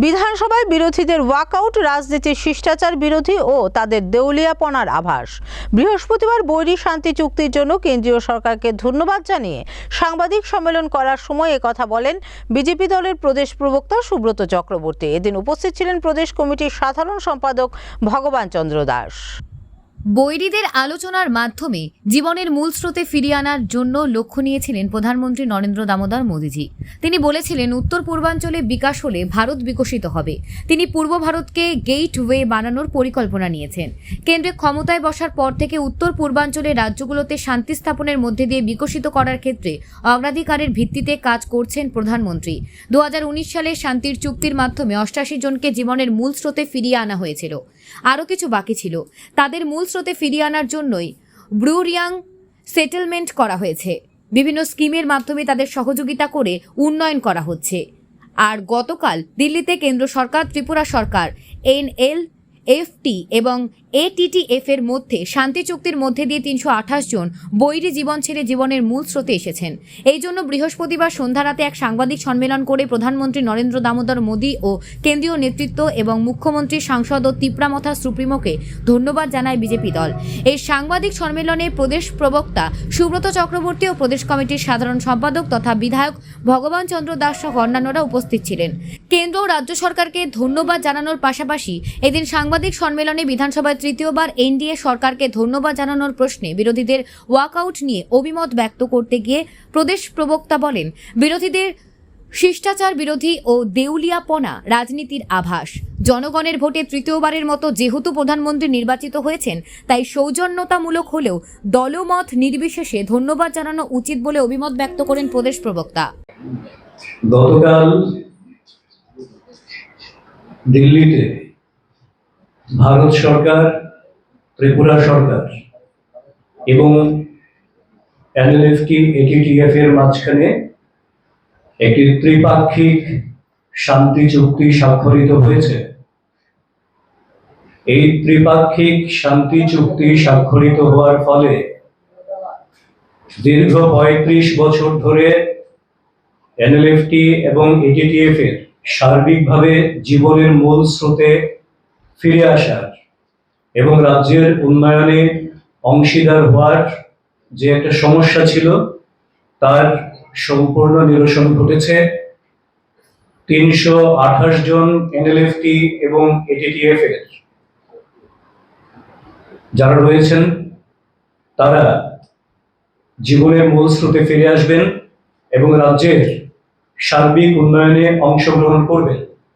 বিধানসভায় বিরোধীদের ওয়াকআউট, রাজনীতির শিষ্টাচার বিরোধী ও তাদের দেউলিয়াপনার আভাস। বৃহস্পতিবার বৈরী শান্তি চুক্তির জন্য কেন্দ্রীয় সরকারকে ধন্যবাদ জানিয়ে সাংবাদিক সম্মেলন করার সময় কথা বলেন বিজেপি দলের প্রদেশ প্রবক্তা সুব্রত চক্রবর্তী। এদিন উপস্থিত ছিলেন প্রদেশ কমিটির সাধারণ সম্পাদক ভগবান চন্দ্র দাস। বৈরীদের আলোচনার মাধ্যমে জীবনের মূল স্রোতে ফিরিয়ে আনার জন্য লক্ষ্য নিয়েছিলেন প্রধানমন্ত্রী নরেন্দ্র দামোদর মোদীজি। তিনি বলেছিলেন, উত্তর পূর্বাঞ্চলে বিকাশ হলে ভারত বিকশিত হবে। তিনি পূর্ব ভারতকে গেট ওয়ে বানানোর পরিকল্পনা নিয়েছেন। কেন্দ্রে ক্ষমতায় বসার পর থেকে উত্তর পূর্বাঞ্চলের রাজ্যগুলোতে শান্তি স্থাপনের মধ্যে দিয়ে বিকশিত করার ক্ষেত্রে অগ্রাধিকারের ভিত্তিতে কাজ করছেন প্রধানমন্ত্রী। দু হাজার উনিশ সালে শান্তির চুক্তির মাধ্যমে অষ্টাশি জনকে জীবনের মূল স্রোতে ফিরিয়ে আনা হয়েছিল। আরও কিছু বাকি ছিল। তাদের মূল স্রোতে ফিরিয়ে আনার জন্যই ব্রুরিয়াং সেটেলমেন্ট করা হয়েছে। বিভিন্ন স্কিমের মাধ্যমে তাদের সহযোগিতা করে উন্নয়ন করা হচ্ছে। আর গতকাল দিল্লিতে কেন্দ্র সরকার, ত্রিপুরা সরকার এনএল এফটি এবং এটিটিএফ এর মধ্যে, শান্তি চুক্তির মধ্যে দিয়ে তিনশো আঠাশ জন বৈরী জীবন ছেড়ে জীবনের মূল স্রোতে এসেছেন। এই জন্য বৃহস্পতিবার সন্ধ্যা রাতে এক সাংবাদিক সম্মেলন করে প্রধানমন্ত্রী নরেন্দ্র দামোদর মোদী ও কেন্দ্রীয় নেতৃত্ব এবং মুখ্যমন্ত্রী সাংসদ ও তিপ্রামথা সুপ্রিমোকে ধন্যবাদ জানায় বিজেপি দল। এই সাংবাদিক সম্মেলনে প্রদেশ প্রবক্তা সুব্রত চক্রবর্তী ও প্রদেশ কমিটির সাধারণ সম্পাদক তথা বিধায়ক ভগবান চন্দ্র দাস সহ অন্যান্যরা উপস্থিত ছিলেন। কেন্দ্র ও রাজ্য সরকারকে ধন্যবাদ জানানোর পাশাপাশি এদিন সাংবাদিক সম্মেলনে বিধানসভায় তৃতীয়বার এনডিএ সরকারকে ধন্যবাদ জানানোর প্রশ্নে বিরোধীদের ওয়াকআউট নিয়ে অভিমত ব্যক্ত করতে গিয়ে প্রদেশ প্রবক্তা বলেন, বিরোধীদের শিষ্টাচার বিরোধী ও দেউলিয়াপনা রাজনীতির আভাস। জনগণের ভোটে তৃতীয়বারের মতো যেহেতু প্রধানমন্ত্রী নির্বাচিত হয়েছেন, তাই সৌজন্যতামূলক হলেও দলমত নির্বিশেষে ধন্যবাদ জানানো উচিত বলে অভিমত ব্যক্ত করেন প্রদেশ প্রবক্তা। গতকাল দিল্লিতে ভারত সরকার, ত্রিপুরা সরকার এবং এনএলএফটি এটিটিএফ এর মাঝখানে একটি ত্রিপাক্ষিক শান্তি চুক্তি স্বাক্ষরিত হয়েছে। এই ত্রিপাক্ষিক শান্তি চুক্তি স্বাক্ষরিত হওয়ার ফলে দীর্ঘ পঁয়ত্রিশ বছর ধরে এনএলএফটি এবং এটিটিএফ এর সার্বিকভাবে জীবনের মূল স্রোতে ফিরে আসার এবং রাজ্যের উন্নয়নে অংশীদার হওয়ার যে একটা সমস্যা ছিল, তার সম্পূর্ণ নিরসন ঘটেছে। তিনশো আঠাশ জন এনএলএফটি এবং এটিটিএফ এর যারা রয়েছেন, তারা জীবনের মূল স্রোতে ফিরে আসবেন এবং রাজ্যের সার্বিক উন্নয়নে অংশগ্রহণ করবেন।